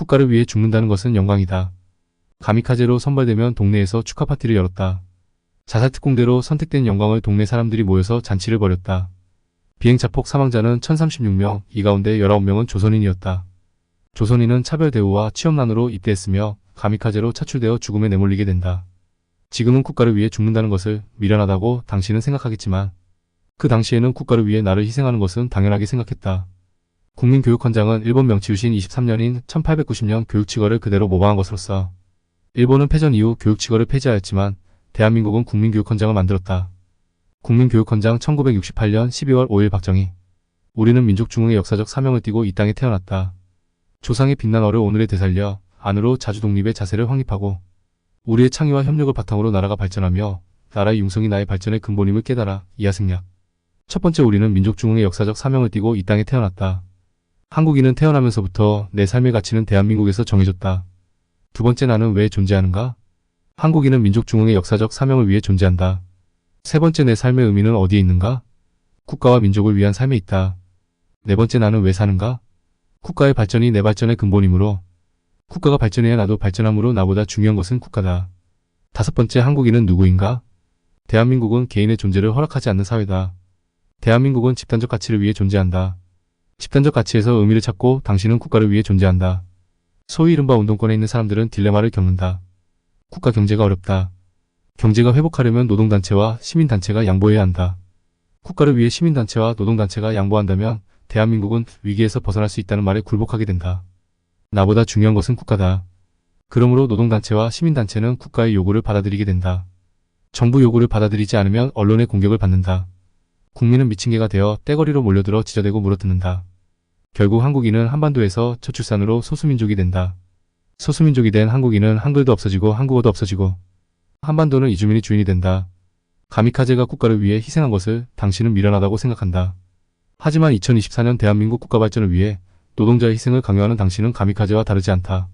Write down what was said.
국가를 위해 죽는다는 것은 영광이다. 가미카제로 선발되면 동네에서 축하 파티를 열었다. 자살특공대로 선택된 영광을 동네 사람들이 모여서 잔치를 벌였다. 비행자폭 사망자는 1036명, 이 가운데 19명은 조선인이었다. 조선인은 차별 대우와 취업난으로 입대했으며 가미카제로 차출되어 죽음에 내몰리게 된다. 지금은 국가를 위해 죽는다는 것을 미련하다고 당신은 생각하겠지만 그 당시에는 국가를 위해 나를 희생하는 것은 당연하게 생각했다. 국민교육헌장은 일본 명치유신 23년인 1890년 교육치거를 그대로 모방한 것으로서 일본은 패전 이후 교육치거를 폐지하였지만 대한민국은 국민교육헌장을 만들었다. 국민교육헌장 1968년 12월 5일 박정희 우리는 민족중흥의 역사적 사명을 띠고 이 땅에 태어났다. 조상의 빛난 어를 오늘에 되살려 안으로 자주 독립의 자세를 확립하고 우리의 창의와 협력을 바탕으로 나라가 발전하며 나라의 융성이 나의 발전의 근본임을 깨달아 이하승략 첫 번째 우리는 민족중흥의 역사적 사명을 띠고 이 땅에 태어났다. 한국인은 태어나면서부터 내 삶의 가치는 대한민국에서 정해졌다. 두 번째 나는 왜 존재하는가? 한국인은 민족 중흥의 역사적 사명을 위해 존재한다. 세 번째 내 삶의 의미는 어디에 있는가? 국가와 민족을 위한 삶에 있다. 네 번째 나는 왜 사는가? 국가의 발전이 내 발전의 근본이므로 국가가 발전해야 나도 발전함으로 나보다 중요한 것은 국가다. 다섯 번째 한국인은 누구인가? 대한민국은 개인의 존재를 허락하지 않는 사회다. 대한민국은 집단적 가치를 위해 존재한다. 집단적 가치에서 의미를 찾고 당신은 국가를 위해 존재한다. 소위 이른바 운동권에 있는 사람들은 딜레마를 겪는다. 국가 경제가 어렵다. 경제가 회복하려면 노동단체와 시민단체가 양보해야 한다. 국가를 위해 시민단체와 노동단체가 양보한다면 대한민국은 위기에서 벗어날 수 있다는 말에 굴복하게 된다. 나보다 중요한 것은 국가다. 그러므로 노동단체와 시민단체는 국가의 요구를 받아들이게 된다. 정부 요구를 받아들이지 않으면 언론의 공격을 받는다. 국민은 미친 개가 되어 떼거리로 몰려들어 지저대고 물어뜯는다. 결국 한국인은 한반도에서 저출산으로 소수민족이 된다. 소수민족이 된 한국인은 한글도 없어지고 한국어도 없어지고 한반도는 이주민이 주인이 된다. 가미카제가 국가를 위해 희생한 것을 당신은 미련하다고 생각한다. 하지만 2024년 대한민국 국가 발전을 위해 노동자의 희생을 강요하는 당신은 가미카제와 다르지 않다.